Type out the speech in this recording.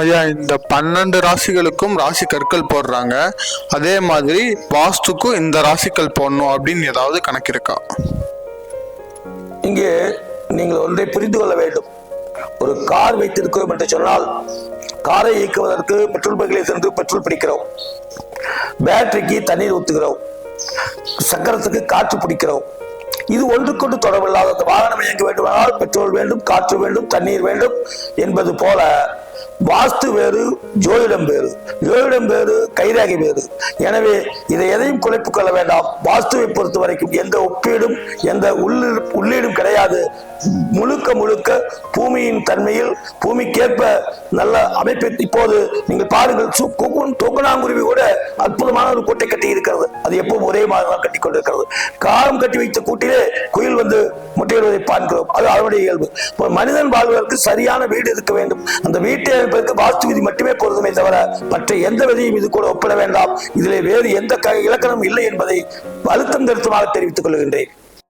ஐயா இந்த பன்னெண்டு ராசிகளுக்கும் ராசி கற்கள் போடுறாங்க. அதே மாதிரி வாஸ்துக்கும் இந்த ராசிக்கல் போடணும் அப்படின்னு ஏதாவது கணக்கு இருக்கா? இங்கே நீங்கள் ஒன்றை புரிந்து கொள்ள வேண்டும். ஒரு கார் வைத்திருக்கிறோம் என்று சொன்னால் காரை இயக்குவதற்கு பெட்ரோல் பங்கிலே சென்று பெட்ரோல் பிடிக்கிறோம். பேட்டரிக்கு தண்ணீர் ஊத்துகிறோம். சக்கரத்துக்கு காற்று பிடிக்கிறோம். இது ஒன்றுக்கொண்டு தொடர்பில்லாத அந்த வாகனம் இயங்க வேண்டுமானால் பெட்ரோல் வேண்டும் காற்று வேண்டும் தண்ணீர் வேண்டும் என்பது போல வாஸ்து வேறு ஜோதிடம் வேறு ஜோதிடம் வேறு கைராகி வேறு. எனவே இதை எதையும் குழைப்பு கொள்ள வேண்டாம். வாஸ்துவை பொறுத்த வரைக்கும் எந்த ஒப்பீடும் எந்த உள்ளீடும் கிடையாது. முழுக்க முழுக்க பூமியின் தன்மையில் பூமிக்கேற்ப நல்ல அமைப்பை இப்போது நீங்கள் பாருங்கள் சு- கூட அற்புதமான ஒரு கூட்டை கட்டி இருக்கிறது அது எப்பவும் ஒரே மாதிரி தான் கட்டி கொண்டிருக்கிறது காலம் கட்டி வைத்த கூட்டிலே குயில் வந்து முட்டையிடுவதை பார்க்கிறோம். அது அவருடைய இயல்பு. மனிதன் வாழ்வதற்கு சரியான வீடு இருக்க வேண்டும். அந்த வீட்டை அமைப்பதற்கு வாஸ்து விதி மட்டுமே பொருந்துமே தவிர மற்ற எந்த விதியும் இது கூட ஒப்பிட வேண்டாம். இதிலே வேறு எந்த க- இலக்கணமும் இல்லை என்பதை அழுத்தம் திருத்தமாக தெரிவித்துக் கொள்கின்றேன்.